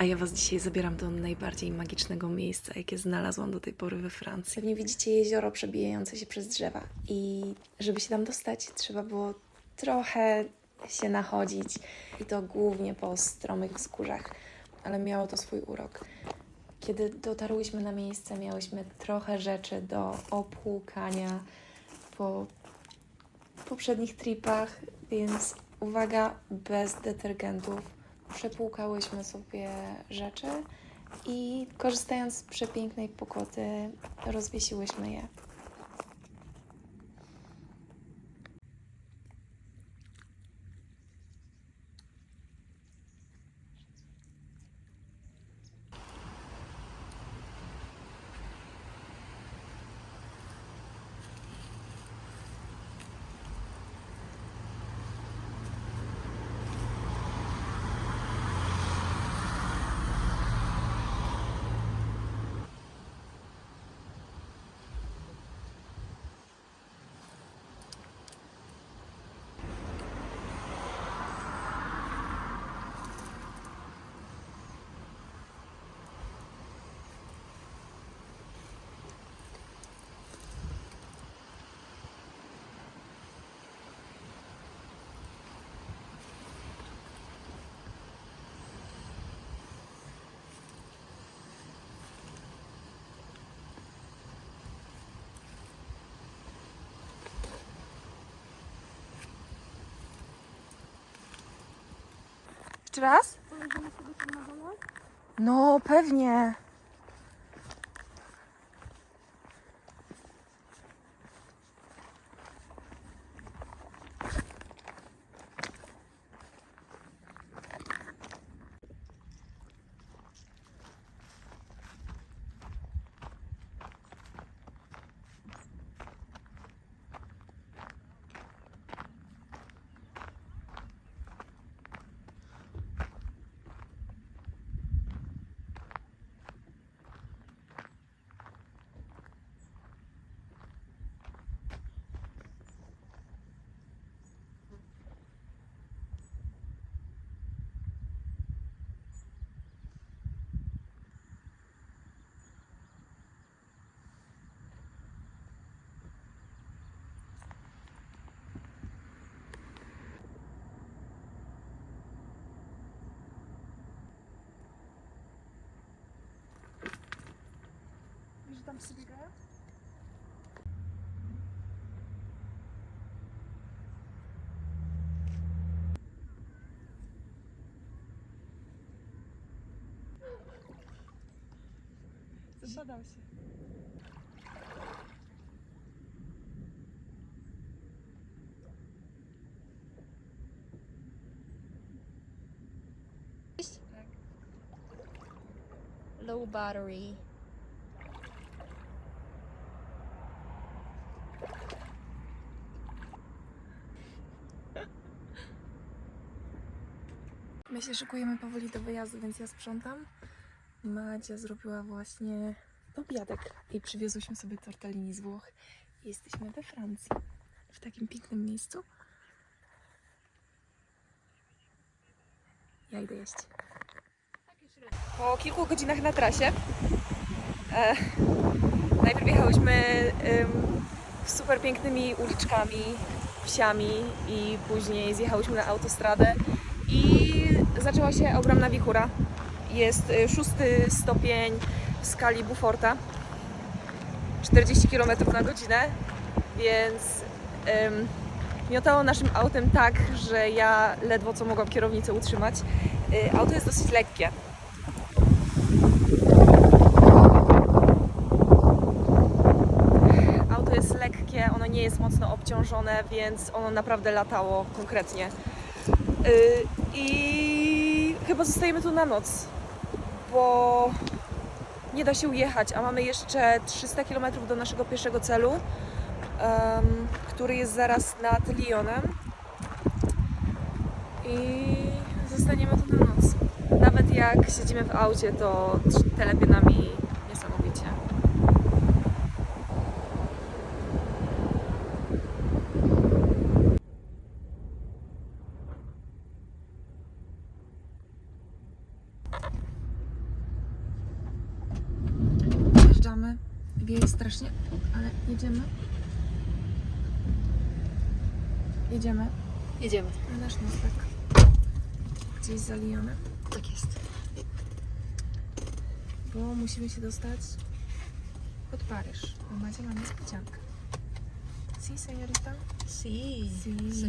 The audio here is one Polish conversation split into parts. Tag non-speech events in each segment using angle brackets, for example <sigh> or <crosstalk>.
A ja Was dzisiaj zabieram do najbardziej magicznego miejsca, jakie znalazłam do tej pory we Francji. Pewnie widzicie jezioro przebijające się przez drzewa. I żeby się tam dostać, trzeba było trochę się nachodzić. I to głównie po stromych wzgórzach. Ale miało to swój urok. Kiedy dotarłyśmy na miejsce, miałyśmy trochę rzeczy do opłukania po poprzednich tripach, więc uwaga, bez detergentów. Przepłukałyśmy sobie rzeczy i korzystając z przepięknej pogody, rozwiesiłyśmy je. Jeszcze raz? No, pewnie. Że tam sobie grają? Zapadał się. Low battery. My się szykujemy powoli do wyjazdu, więc ja sprzątam. Madzia zrobiła właśnie obiadek i przywiozłyśmy sobie tortellini z Włoch. Jesteśmy we Francji, w takim pięknym miejscu. Ja idę jeść. Po kilku godzinach na trasie e, najpierw jechałyśmy em, super pięknymi uliczkami, wsiami i później zjechałyśmy na autostradę zaczęła się ogromna wichura. Jest y, szósty stopień w skali Buforta, 40 km na godzinę, więc ym, miotało naszym autem tak, że ja ledwo co mogłam kierownicę utrzymać. Y, auto jest dosyć lekkie. Auto jest lekkie, ono nie jest mocno obciążone, więc ono naprawdę latało konkretnie. Y, I chyba zostajemy tu na noc, bo nie da się ujechać, a mamy jeszcze 300 km do naszego pierwszego celu, em, który jest zaraz nad Lyonem. I zostaniemy tu na noc. Nawet jak siedzimy w aucie, to telepie nami Wieje strasznie, ale jedziemy. Jedziemy Jedziemy. na nasz nocleg. Gdzieś za Lyonem, Tak jest. bo musimy się dostać pod Paryż, bo Macie ma niespodziankę. Si, seniorita? Si. Si.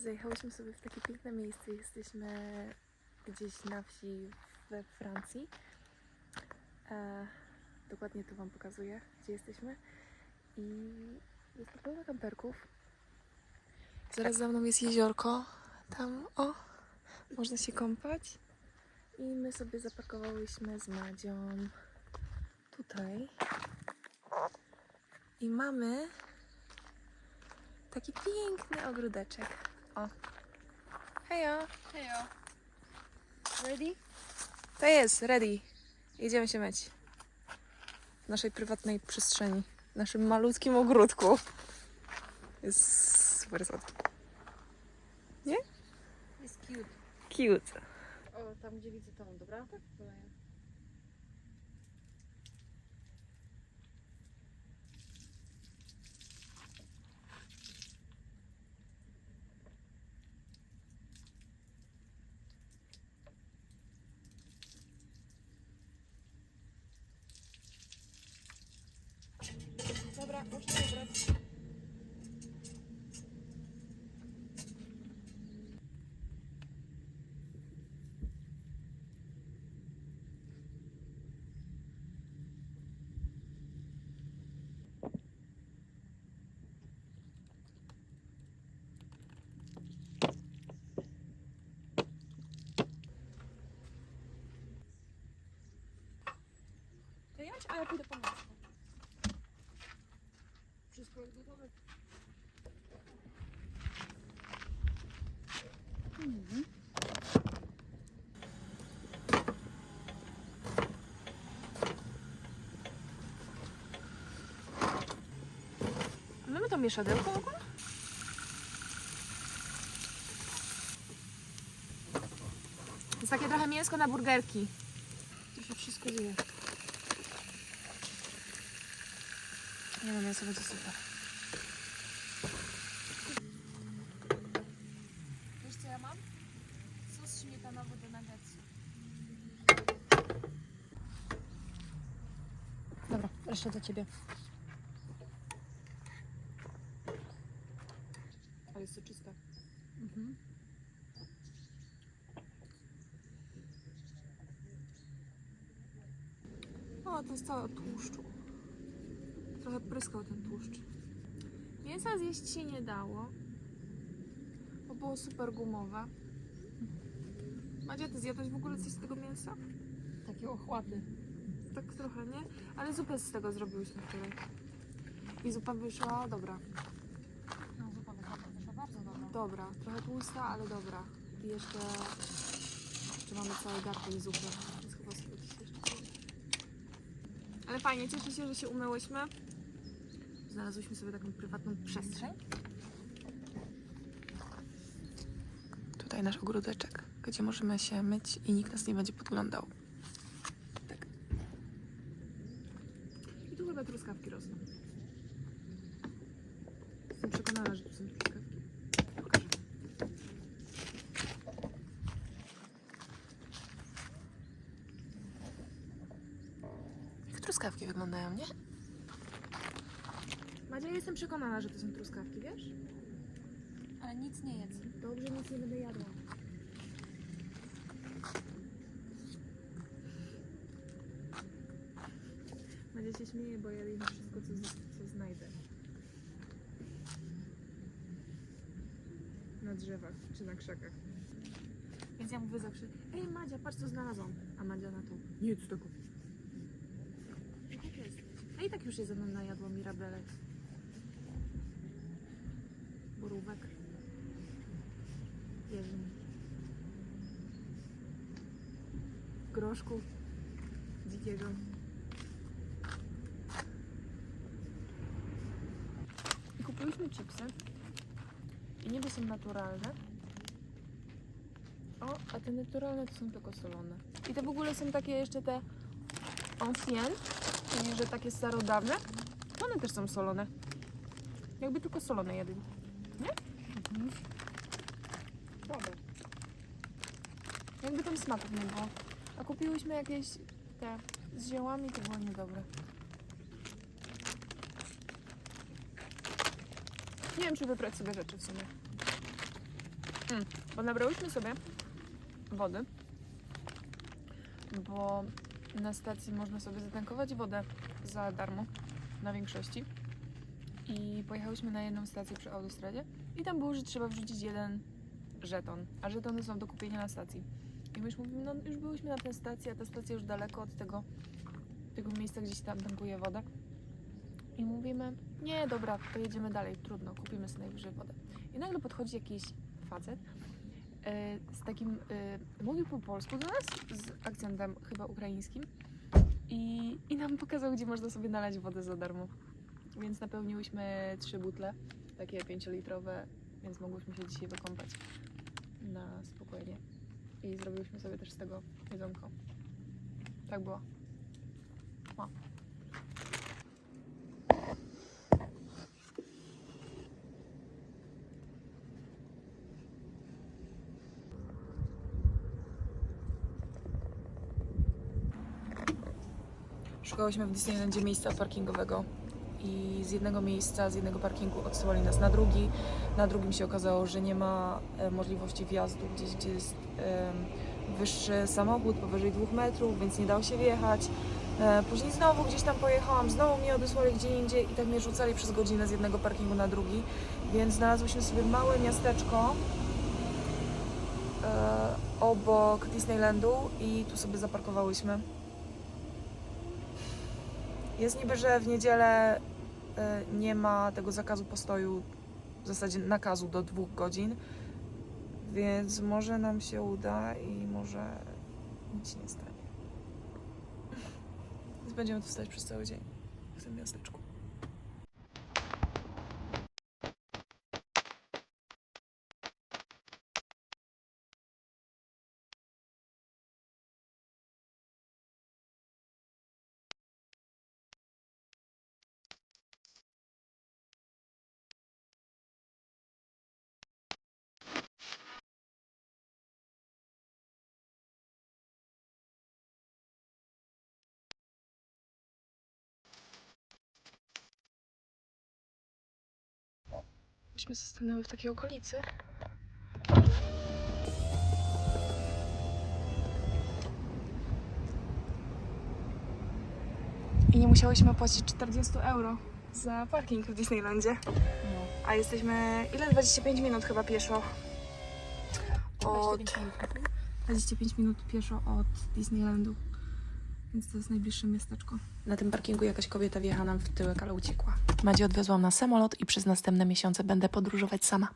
Zajechałyśmy sobie w takie piękne miejsce. Jesteśmy gdzieś na wsi we Francji. E, dokładnie tu Wam pokazuję, gdzie jesteśmy. I jest to pełno kamperków. Zaraz za mną jest jeziorko. Tam, o, można się kąpać. I my sobie zaparkowałyśmy z Madzią tutaj. I mamy taki piękny ogródeczek. O. Hejo. Hejo. Ready? To jest, ready. Idziemy się myć. W naszej prywatnej przestrzeni. W naszym malutkim ogródku. Jest super słodki. Jest cute. Cute. O, tam gdzie widzę tą, dobra? Tak. Dobra, muszę wybrać. To jadź, a ja pójdę po masło. Wszystko jest gotowe. A Mamy to mieszadełko w ogóle? To jest takie trochę mięsko na burgerki. To się wszystko zje. Nie no, mięso będzie super. Wiesz co ja mam? Sos śmietanowy do nuggetsów. Reszta do ciebie. Ale jest soczyste. Mhm. O, to jest całe od tłuszczu. Trochę pryskał ten tłuszcz. Mięsa zjeść się nie dało, bo było super gumowe. Madzia, ty zjadłaś w ogóle coś z tego mięsa? Takie ochłaty. Tak trochę, nie? Ale zupę z tego zrobiłyśmy wczoraj. I zupa wyszła dobra. No, zupa wyszła, wyszła bardzo dobra. Dobra, trochę tłusta, ale dobra. I jeszcze, jeszcze mamy cały gartek zupy, więc chyba sobie dziś jeszcze zrobię. Ale fajnie, cieszę się, że się umyłyśmy. Znalazłyśmy sobie taką prywatną przestrzeń. Tutaj nasz ogródeczek, gdzie możemy się myć i nikt nas nie będzie podglądał. Tak. I tu chyba truskawki rosną. Jestem przekonana, że tu są truskawki. Pokażę. Jak truskawki wyglądają, nie? Madzia, jestem przekonana, że to są truskawki, wiesz? Ale nic nie jedz. Dobrze, nic nie będę jadła. Madzia się śmieje, bo ja jem wszystko, co, co znajdę. Na drzewach czy na krzakach. Więc ja mówię zawsze, ej Madzia, patrz co znalazłam. A Madzia na to, nie jedz tego. I tak jest. A i tak już się ze mną najadło mirabelek. Borówek. Jeżyn. Groszku. Dzikiego. Kupiliśmy chipsy. I niby są naturalne. O, a te naturalne to są tylko solone. I te w ogóle są takie jeszcze te ancien. czyli że takie starodawne, one też są solone. Jakby tylko solone jedli. Nie? Dobre. Jakby tam smaków nie było. A kupiłyśmy jakieś te z ziołami, to było niedobre. Nie wiem, czy wybrać sobie rzeczy w sumie. Mm, bo nabrałyśmy sobie wody, bo na stacji można sobie zatankować wodę za darmo na większości. I pojechałyśmy na jedną stację przy autostradzie i tam było, że trzeba wrzucić jeden żeton, a żetony są do kupienia na stacji. I my już mówimy, no już byłyśmy na tej stacji, a ta stacja już daleko od tego, tego miejsca, gdzieś tam tankuje wodę. I mówimy, nie, dobra, to jedziemy dalej, trudno, kupimy sobie najwyżej wodę. I nagle podchodzi jakiś facet e, z takim, e, mówił po polsku do nas, z akcentem chyba ukraińskim i, i nam pokazał, gdzie można sobie nalać wodę za darmo. Więc napełniłyśmy trzy butle, takie pięciolitrowe, więc mogłyśmy się dzisiaj wykąpać na spokojnie. I zrobiłyśmy sobie też z tego jedzonko. Tak było. O. Szukałyśmy w Disneylandzie miejsca parkingowego i z jednego miejsca, z jednego parkingu odsyłali nas na drugi. Na drugim się okazało, że nie ma e, możliwości wjazdu gdzieś, gdzie jest wyższy samochód, powyżej dwóch metrów, więc nie dało się wjechać. E, Później znowu gdzieś tam pojechałam, znowu mnie odesłali gdzie indziej i tak mnie rzucali przez godzinę z jednego parkingu na drugi, więc znalazłyśmy sobie małe miasteczko e, obok Disneylandu i tu sobie zaparkowałyśmy. Jest niby, że w niedzielę y, nie ma tego zakazu postoju, w zasadzie nakazu do dwóch godzin, więc może nam się uda i może nic się nie stanie. <laughs> Więc będziemy tu stać przez cały dzień w tym miasteczku. Myśmy stanęły w takiej okolicy. I nie musiałyśmy płacić 40 euro za parking w Disneylandzie. A jesteśmy, ile? 25 minut chyba pieszo. Od 25 minut pieszo od Disneylandu. Więc to jest najbliższe miasteczko. Na tym parkingu jakaś kobieta wjechała nam w tyłek, ale uciekła. Madzie odwiozłam na samolot i przez następne miesiące będę podróżować sama.